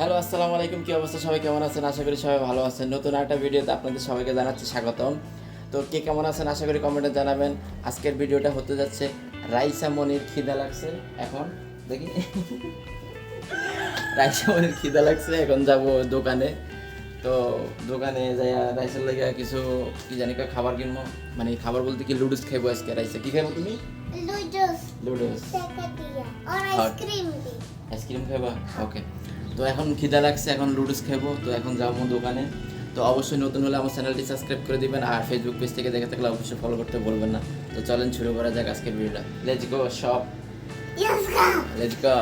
Hello আসসালামু আলাইকুম কি অবস্থা? সবাই কেমন আছেন? আশা করি সবাই ভালো আছেন। নতুন একটা ভিডিওতে আপনাদের সবাইকে জানাচ্ছি স্বাগতম। তো কে কেমন আছেন? আশা করি কমেন্টে জানাবেন। আজকের ভিডিওটা হতে যাচ্ছে রাইসা মনির খিদা লাগছে। এখন দেখি। রাইসা মনির খিদা লাগছে এখন যাব দোকানে। তো দোকানে যাই রাইসের লেগে কিছু কি জানি খাবার কিনবো। মানে খাবার বলতে কি লুডুস খাইবো আজকে রাইসে? কি খাইবো তুমি? লুডুস cream di. আইসক্রিম খাইবা? ওকে। তো এখন খিদা লাগছে এখন লুডুস খাইবো তো এখন যাব দোকানে। তো অবশ্যই নতুন হলে আমার চ্যানেলটি সাবস্ক্রাইব করে দিবেন আর ফেসবুক পেজ থেকে দেখে থাকলে অবশ্যই ফলো করতে বলবেন না। তো চলেন শুরু করা যাক আজকের ভিডিওটা let's go shop. Let's go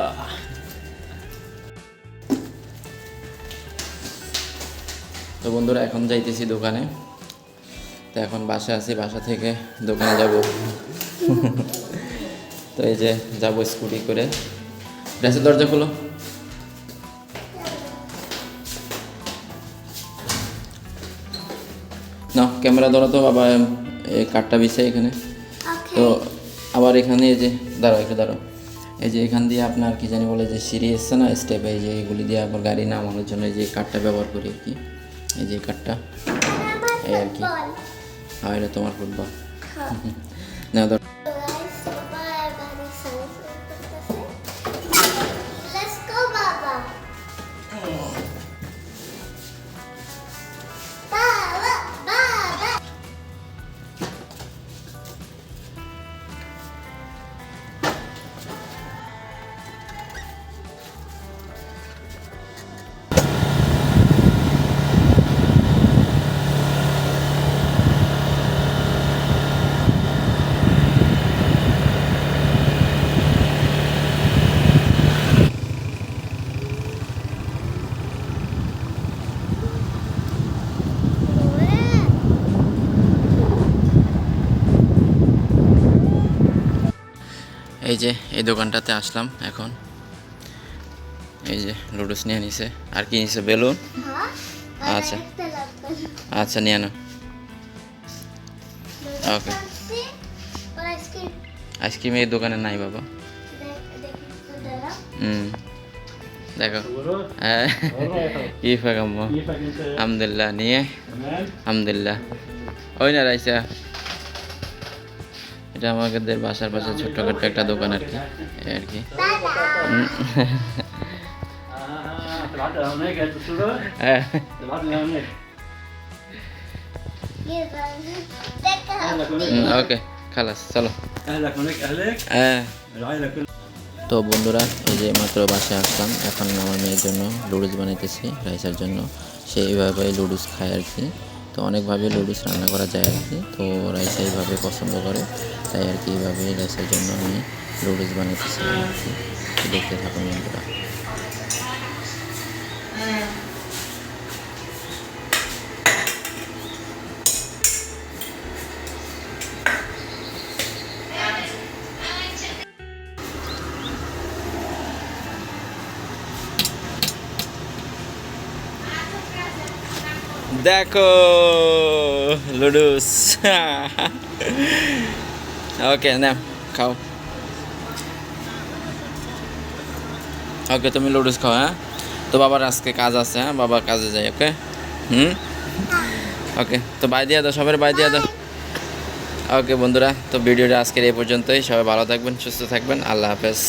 তো বন্ধুরা এখন যাইতেছি দোকানে। তো এখন বাসা আছি বাসা থেকে দোকানে যাব। তো এই যে যাব স্কুটি করে। ড্রেসের দরজা খোলো। না ক্যামেরা ধরো তো বাবা এই কাঠটা বিছে এখানে। তো আবার এখানে এই যে দাঁড়াও একটু দাঁড়াও। এই যে এখান দিয়ে আপনার কি জানি বলে যে সিঁড়ি এসছে না স্টেপ এই যে এগুলি দিয়ে আবার গাড়ি নামানোর জন্য এই যে কাঠটা ব্যবহার করি আর কি। এই যে কাঠটা। এই আর কি. আর এটা তোমার ফুটবল না ধর এই যে এই দোকানটাতে আসলাম এখন। এই যে লুডুস নিয়ে নিছে। আর কি নিছে? বেলুন? আচ্ছা। আচ্ছা নিয়ে নাও cream? আইসক্রিম। এই দোকানে নাই বাবা। হুম। দেখো। হ্যাঁ। কি ফাঁকাম আলহামদুলিল্লাহ নিয়ে। আলহামদুলিল্লাহ। ওই না রাইসা। এটা আমাদের বাসার পাশে ছোট্টখাট্ট একটা দোকান আর কি আর কি। হ্যাঁ। ওকে খালাস চলো। হ্যাঁ। তো বন্ধুরা এই যে মাত্র বাসে আসলাম এখন আমার মেয়ের জন্য লুডুস বানাইতেছি রাইসার জন্য। সেইভাবে লুডুস খায় আর কি। তো অনেকভাবে লুডুস রান্না করা যায় আর কি। তো রাইসা এইভাবে পছন্দ করে। তাই আর কি এইভাবে রাইসের জন্য আমি লুডুস বানিয়েছিলাম আর কি। দেখতে থাকুন বন্ধুরা। দেখো, লুডুস। ওকে না খাও। ওকে তুমি লুডুস খাও হ্যাঁ? তো বাবার আজকে কাজ আছে হ্যাঁ? বাবা কাজে যায় ওকে হুম? ওকে তো বাই দিয়ে দাও সবার বাই দিয়ে দাও। ওকে বন্ধুরা, তো ভিডিওটা আজকের এই পর্যন্তই। সবাই ভালো থাকবেন, সুস্থ থাকবেন। আল্লাহ হাফেজ।